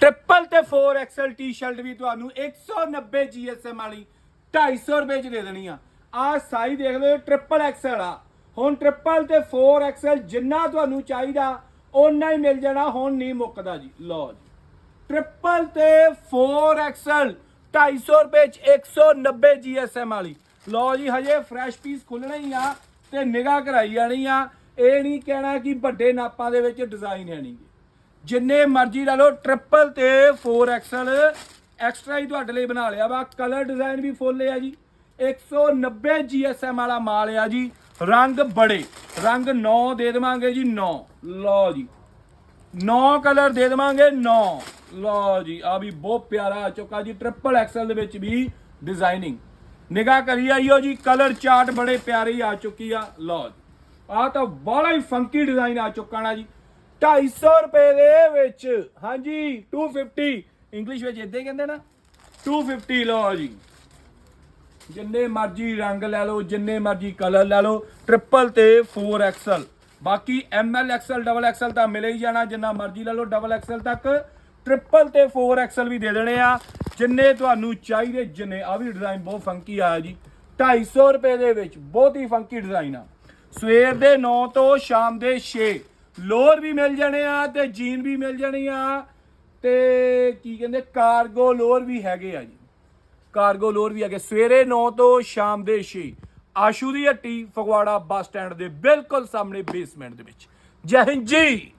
Triple ਤੇ 4 Excel T shirt ਵੀ ਤੁਹਾਨੂੰ 190 GSM ਵਾਲੀ 250 ਰੁਪਏ ਚ ਦੇ ਦੇਣੀ ਆ। ਆ ਸਾਈਜ਼ ਦੇਖ ਲਓ ਟ੍ਰਿਪਲ ਐਕਸਲ ਆ। ਹੁਣ ਟ੍ਰਿਪਲ ਤੇ 4 ਐਕਸਲ ਜਿੰਨਾ ਤੁਹਾਨੂੰ ਚਾਹੀਦਾ, ਓਨਾ ਹੀ ਮਿਲ ਜਾਣਾ, ਹੁਣ ਨਹੀਂ ਮੁੱਕਦਾ ਜੀ। ਲਓ ਜੀ। ਟ੍ਰਿਪਲ ਤੇ 4 ਐਕਸਲ 250 ਰੁਪਏ ਚ 190 GSM ਵਾਲੀ। ਲਓ ਜੀ, ਹਜੇ ਫਰੈਸ਼ ਪੀਸ ਖੁੱਲਣਾ ਹੀ ਆ ਤੇ ਨਿਗਾਹ ਕਰਾਈ ਜਾਣੀ ਆ। ਇਹ ਨਹੀਂ ਕਹਿਣਾ ਕਿ ਵੱਡੇ ਨਾਪਾਂ ਦੇ ਵਿੱਚ ਡਿਜ਼ਾਈਨ ਹੈ ਨਹੀਂ ਜਿੰਨੇ ਮਰਜ਼ੀ ਲੈ ਲਓ ਟ੍ਰਿਪਲ ਤੇ 4 ਐਕਸਲ ਐਕਸਟਰਾ ਹੀ ਤੁਹਾਡੇ ਲਈ ਬਣਾ ਲਿਆ ਵਾ। ਕਲਰ ਡਿਜ਼ਾਈਨ ਵੀ ਫੁੱਲ ਆ ਜੀ। 190 GSM ਵਾਲਾ ਮਾਲ ਆ ਜੀ। ਰੰਗ ਬੜੇ। ਰੰਗ 9 ਦੇ ਦੇਵਾਂਗੇ ਜੀ 9 ਲਓ ਜੀ। 9 ਕਲਰ ਦੇ ਦੇਵਾਂਗੇ 9 ਲਓ ਜੀ, ਆ ਵੀ ਬਹੁਤ ਪਿਆਰਾ ਆ ਚੁੱਕਾ ਜੀ ਟ੍ਰਿਪਲ ਐਕਸਲ ਦੇ ਵਿੱਚ ਵੀ ਡਿਜ਼ਾਈਨਿੰਗ ਨਿਗਾਹ ਕਰੀ ਆਈਓ ਜੀ ਕਲਰ ਚਾਰਟ ਬੜੇ ਪਿਆਰੇ ਆ ਚੁੱਕੀ ਆ। ਲਓ ਜੀ। ਆ ਤਾਂ ਬੜਾ ਹੀ ਫੰਕੀ ਡਿਜ਼ਾਈਨ ਆ ਚੁੱਕਾ ਨਾ ਜੀ। 250 ਰੁਪਏ ਦੇ ਵਿੱਚ। ਹਾਂਜੀ 250 ਇੰਗਲਿਸ਼ ਵਿੱਚ ਇਦਾਂ ਹੀ ਕਹਿੰਦੇ ਨਾ 250 ਲਓ ਜੀ। ਜਿੰਨੇ ਮਰਜ਼ੀ ਰੰਗ ਲੈ ਲਓ, ਜਿੰਨੇ ਮਰਜ਼ੀ ਕਲਰ ਲੈ ਲਓ ਟ੍ਰਿਪਲ ਤੇ 4 ਐਕਸਲ ਬਾਕੀ ਐਮਐਲ ਐਕਸਲ ਡਬਲ ਐਕਸਲ ਤਾਂ ਮਿਲੇ ਹੀ ਜਾਣਾ, ਜਿੰਨਾ ਮਰਜ਼ੀ ਲੈ ਲਓ ਡਬਲ ਐਕਸਲ ਤੱਕ। ਟ੍ਰਿਪਲ ਤੇ 4 ਐਕਸਲ ਵੀ ਦੇ ਦੇਣੇ ਆ। ਜਿੰਨੇ ਤੁਹਾਨੂੰ ਚਾਹੀਦੇ, ਜਿੰਨੇ ਆ ਵੀ ਡਿਜ਼ਾਈਨ ਬਹੁਤ ਫੰਕੀ ਆਇਆ ਜੀ। 250 ਰੁਪਏ ਦੇ ਵਿੱਚ ਬਹੁਤ ਹੀ ਫੰਕੀ ਡਿਜ਼ਾਈਨ ਆ। ਸਵੇਰ ਦੇ 9 ਤੋਂ ਸ਼ਾਮ ਦੇ 6 ਲੋਅਰ ਵੀ ਮਿਲ ਜਾਣੇ ਆ ਤੇ ਜੀਨ ਵੀ ਮਿਲ ਜਾਣੀ ਆ ਤੇ ਕੀ ਕਹਿੰਦੇ, ਕਾਰਗੋ ਲੋਅਰ ਵੀ ਹੈਗੇ ਆ ਜੀ। ਕਾਰਗੋ ਲੋਰ ਵੀ ਹੈਗੇ। ਸਵੇਰੇ 9 ਤੋਂ ਸ਼ਾਮ ਦੇ 6 ਆਸ਼ੂ ਦੀ ਹੱਟੀ ਫਗਵਾੜਾ ਬੱਸ ਸਟੈਂਡ ਦੇ ਬਿਲਕੁਲ ਸਾਹਮਣੇ ਬੇਸਮੈਂਟ ਦੇ ਵਿੱਚ। ਜੈ ਹਿੰਦ ਜੀ!